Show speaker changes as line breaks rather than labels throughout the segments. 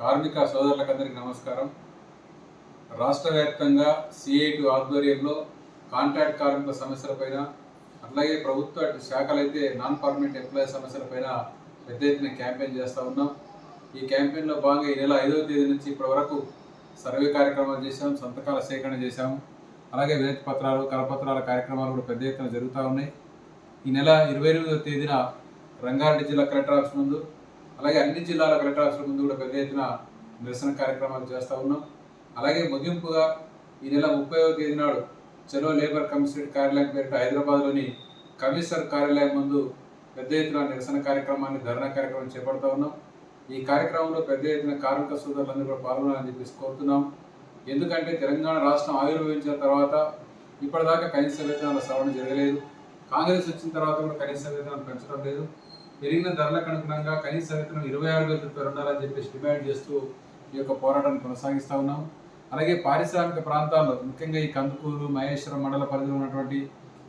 కార్మిక సోదరులకందరికీ నమస్కారం. రాష్ట్ర వ్యాప్తంగా సిఐటి ఆధ్వర్యంలో కాంట్రాక్ట్ కార్మికుల సమస్యలపైన అట్లాగే ప్రభుత్వ శాఖలైతే నాన్ పర్మనెంట్ ఎంప్లాయీ సమస్యలపైన పెద్ద ఎత్తున క్యాంపెయిన్ చేస్తూ ఉన్నాం. ఈ క్యాంపెయిన్లో భాగంగా ఈ నెల ఐదవ తేదీ నుంచి ఇప్పటి వరకు సర్వే కార్యక్రమాలు చేశాం సంతకాల సేకరణ చేశాము అలాగే వినతి పత్రాలు కరపత్రాల కార్యక్రమాలు కూడా పెద్ద ఎత్తున జరుగుతూ ఉన్నాయి. ఈ నెల ఇరవై ఎనిమిదవ తేదీన రంగారెడ్డి జిల్లా కలెక్టర్ ఆఫీస్ ముందు అలాగే అన్ని జిల్లాల కలెక్టర్ ఆఫీసుల ముందు కూడా పెద్ద ఎత్తున నిరసన కార్యక్రమాలు చేస్తూ ఉన్నాం. అలాగే ముగింపుగా ఈ నెల ముప్పైవ తేదీ నాడు చెరో లేబర్ కమిషనరేట్ కార్యాలయం పేరిట హైదరాబాద్లోని కమిషనర్ కార్యాలయం ముందు పెద్ద ఎత్తున నిరసన కార్యక్రమాన్ని ధర్నా కార్యక్రమం చేపడుతూ ఉన్నాం. ఈ కార్యక్రమంలో పెద్ద ఎత్తున కార్మిక సోదరులందరూ కూడా పాల్గొనాలని చెప్పేసి కోరుతున్నాం. ఎందుకంటే తెలంగాణ రాష్ట్రం ఆవిర్భవించిన తర్వాత ఇప్పటిదాకా కనీస వేతనాల సవరణ జరగలేదు. కాంగ్రెస్ వచ్చిన తర్వాత కూడా కనీస వేతనాలు పెంచడం లేదు. పెరిగిన ధరలకు అనుగుణంగా కనీస వేతనం ఇరవై ఆరు వేల రూపాయలు ఉండాలని చెప్పేసి డిమాండ్ చేస్తూ ఈ యొక్క పోరాటాన్ని కొనసాగిస్తూ ఉన్నాం. అలాగే పారిశ్రామిక ప్రాంతాల్లో ముఖ్యంగా ఈ కందుకూరు మహేశ్వరం మండల పరిధిలో ఉన్నటువంటి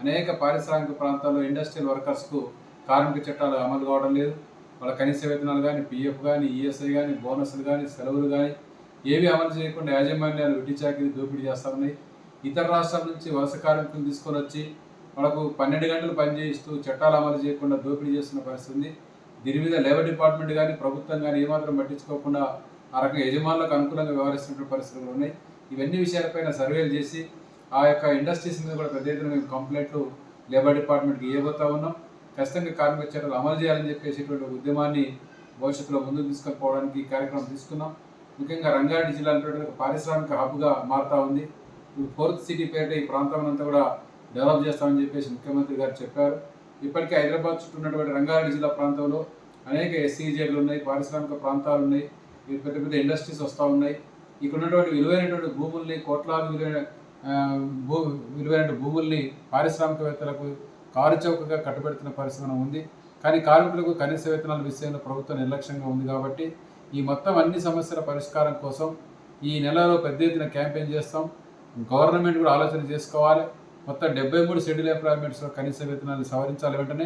అనేక పారిశ్రామిక ప్రాంతాల్లో ఇండస్ట్రియల్ వర్కర్స్కు కార్మిక చట్టాలు అమలు కావడం లేదు. వాళ్ళ కనీస వేతనాలు కానీ పిఎఫ్ కానీ ఈఎస్ఐ కానీ బోనస్లు కానీ సెలవులు కానీ ఏవి అమలు చేయకుండా యాజమాన్యాలు విడ్డి దోపిడీ చేస్తూ ఉన్నాయి. ఇతర రాష్ట్రాల నుంచి వలస కార్మికులు తీసుకొని వచ్చి మనకు పన్నెండు గంటలు పనిచేయిస్తూ చట్టాలు అమలు చేయకుండా దోపిడీ చేస్తున్న పరిస్థితి ఉంది. దీని మీద లేబర్ డిపార్ట్మెంట్ కానీ ప్రభుత్వం కానీ ఏమాత్రం పట్టించుకోకుండా ఆ రకంగా యజమానులకు అనుకూలంగా వ్యవహరిస్తున్న పరిస్థితులు ఉన్నాయి. ఇవన్నీ విషయాలపైన సర్వేలు చేసి ఆ యొక్క ఇండస్ట్రీస్ మీద కూడా పెద్ద ఎత్తున మేము కంప్లైంట్లు లేబర్ డిపార్ట్మెంట్కి ఇవ్వబోతా ఉన్నాం. ఖచ్చితంగా కార్మిక చట్టాలు అమలు చేయాలని చెప్పేసేటువంటి ఉద్యమాన్ని భవిష్యత్తులో ముందుకు తీసుకుపోవడానికి ఈ కార్యక్రమం తీసుకున్నాం. ముఖ్యంగా రంగారెడ్డి జిల్లా అనేటువంటి ఒక పారిశ్రామిక హబ్గా మారుతూ ఉంది. ఫోర్త్ సిటీ పేరిట ఈ ప్రాంతం అంతా కూడా డెవలప్ చేస్తామని చెప్పేసి ముఖ్యమంత్రి గారు చెప్పారు. ఇప్పటికే హైదరాబాద్ చుట్టూ ఉన్నటువంటి రంగారెడ్డి జిల్లా ప్రాంతంలో అనేక ఎస్సీజేలు ఉన్నాయి పారిశ్రామిక ప్రాంతాలు ఉన్నాయి పెద్ద పెద్ద ఇండస్ట్రీస్ వస్తూ ఉన్నాయి. ఇక్కడ ఉన్నటువంటి విలువైనటువంటి భూముల్ని కోట్లాది విలువైన భూ విలువైన భూముల్ని పారిశ్రామికవేత్తలకు కారు చౌకగా కట్టబెడుతున్న పరిస్థితి ఉంది. కానీ కార్మికులకు కనీస వేతనాల విషయంలో ప్రభుత్వం నిర్లక్ష్యంగా ఉంది కాబట్టి ఈ మొత్తం అన్ని సమస్యల పరిష్కారం కోసం ఈ నెలలో పెద్ద ఎత్తున క్యాంపెయిన్ చేస్తాం. గవర్నమెంట్ కూడా ఆలోచన చేసుకోవాలి. మొత్తం డెబ్బై మూడు షెడ్యూల్ ఎంప్లాయ్మెంట్స్లో కనీస వేతనాన్ని సవరించాలి వెంటనే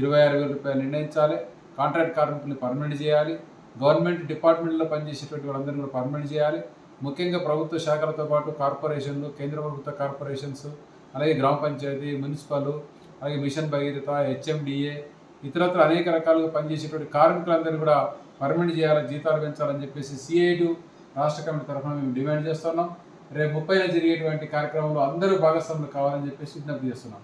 ఇరవై ఆరు వేల రూపాయలు నిర్ణయించాలి. కాంట్రాక్ట్ కార్మికుల్ని పర్మనెంట్ చేయాలి. గవర్నమెంట్ డిపార్ట్మెంట్లో పనిచేసేటువంటి వాళ్ళందరినీ కూడా పర్మనెంట్ చేయాలి. ముఖ్యంగా ప్రభుత్వ శాఖలతో పాటు కార్పొరేషన్లు కేంద్ర ప్రభుత్వ కార్పొరేషన్స్ అలాగే గ్రామ పంచాయతీ మున్సిపల్ అలాగే మిషన్ భగీరథ హెచ్ఎండిఏ ఇతరత్ర అనేక రకాలుగా పనిచేసేటువంటి కార్మికులందరినీ కూడా పర్మనెంట్ చేయాలి జీతాలు పెంచాలని చెప్పేసి సిఐడు రాష్ట్ర కమిటీ తరఫున మేము డిమాండ్ చేస్తున్నాం. రేపు ముప్పైన జరిగేటువంటి కార్యక్రమంలో అందరూ భాగస్వాములు కావాలని చెప్పేసి విజ్ఞప్తి చేస్తున్నాం.